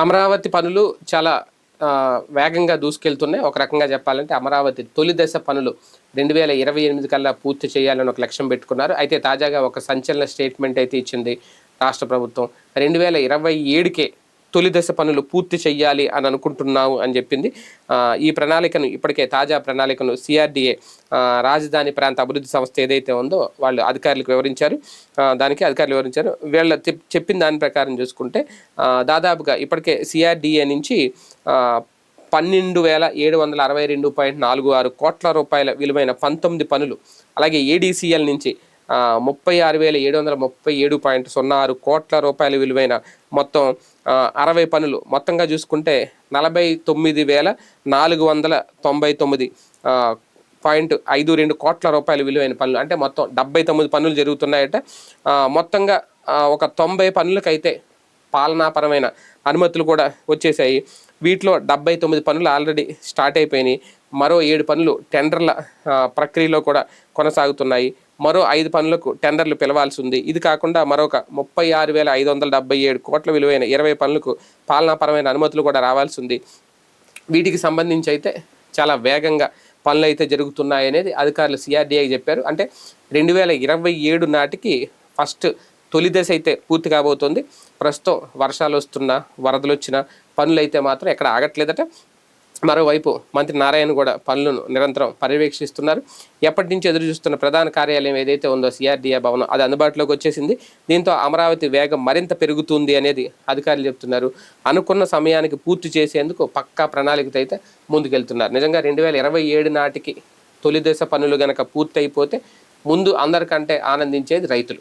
అమరావతి పనులు చాలా వేగంగా దూసుకెళ్తున్నాయి. ఒక రకంగా చెప్పాలంటే అమరావతి తొలి దశ పనులు రెండు వేల ఇరవై ఎనిమిది కల్లా పూర్తి చేయాలని ఒక లక్ష్యం పెట్టుకున్నారు. అయితే తాజాగా ఒక సంచలన స్టేట్మెంట్ అయితే ఇచ్చింది రాష్ట్ర ప్రభుత్వం. రెండు వేల ఇరవై ఏడుకే తొలి దశ పనులు పూర్తి చేయాలి అని అనుకుంటున్నాము అని చెప్పింది. ఈ ప్రణాళికను ఇప్పటికే తాజా ప్రణాళికను సిఆర్డిఏ రాజధాని ప్రాంత అభివృద్ధి సంస్థ ఏదైతే ఉందో వాళ్ళు అధికారులకు వివరించారు. దానికి అధికారులు వివరించారు. వీళ్ళ చెప్పిన దాని ప్రకారం చూసుకుంటే దాదాపుగా ఇప్పటికే సిఆర్డిఏ నుంచి పన్నెండు వేల ఏడు వందల అరవై రెండు పాయింట్ నాలుగు ఆరు కోట్ల రూపాయల విలువైన పంతొమ్మిది పనులు అలాగే ఏడీసీఎల్ నుంచి ముప్పై ఆరు వేల ఏడు వందల ముప్పై ఏడు పాయింట్ సున్నా ఆరు కోట్ల రూపాయల విలువైన మొత్తం అరవై పనులు. మొత్తంగా చూసుకుంటే నలభై తొమ్మిది వేల నాలుగు వందల తొంభై తొమ్మిది పాయింట్ ఐదు రెండు కోట్ల రూపాయల విలువైన పనులు. అంటే మొత్తం డెబ్బై తొమ్మిది పనులు జరుగుతున్నాయట. మొత్తంగా ఒక తొంభై పనులకైతే పాలనాపరమైన అనుమతులు కూడా వచ్చేసాయి వీటిలో డెబ్బై తొమ్మిది పనులు ఆల్రెడీ స్టార్ట్ అయిపోయినాయి. మరో ఏడు పనులు టెండర్ల ప్రక్రియలో కూడా కొనసాగుతున్నాయి. మరో ఐదు పనులకు టెండర్లు పిలవాల్సి ఉంది ఇది కాకుండా మరొక ముప్పై ఆరు వేల ఐదు వందల డెబ్బై ఏడు కోట్ల విలువైన ఇరవై పనులకు పాలనాపరమైన అనుమతులు కూడా రావాల్సి ఉంది వీటికి సంబంధించి అయితే చాలా వేగంగా పనులు అయితే జరుగుతున్నాయి అనేది అధికారులు సిఆర్డీఐ చెప్పారు. అంటే రెండు వేల ఇరవై ఏడు నాటికి ఫస్ట్ తొలి దశ అయితే పూర్తి కాబోతోంది. ప్రస్తుతం వర్షాలు వస్తున్నా వరదలు వచ్చినా పనులు అయితే మాత్రం ఎక్కడ ఆగట్లేదట. మరోవైపు మంత్రి నారాయణ కూడా పనులను నిరంతరం పర్యవేక్షిస్తున్నారు. ఎప్పటి నుంచి ఎదురు చూస్తున్న ప్రధాన కార్యాలయం ఏదైతే ఉందో సిఆర్డీఏ భవనం అది అందుబాటులోకి వచ్చేసింది. దీంతో అమరావతి వేగం మరింత పెరుగుతుంది అనేది అధికారులు చెప్తున్నారు. అనుకున్న సమయానికి పూర్తి చేసేందుకు పక్కా ప్రణాళికతో అయితే ముందుకెళ్తున్నారు. నిజంగా రెండు వేల ఇరవై ఏడు నాటికి తొలి దశ పనులు గనక పూర్తయిపోతే ముందు అందరికంటే ఆనందించేది రైతులు.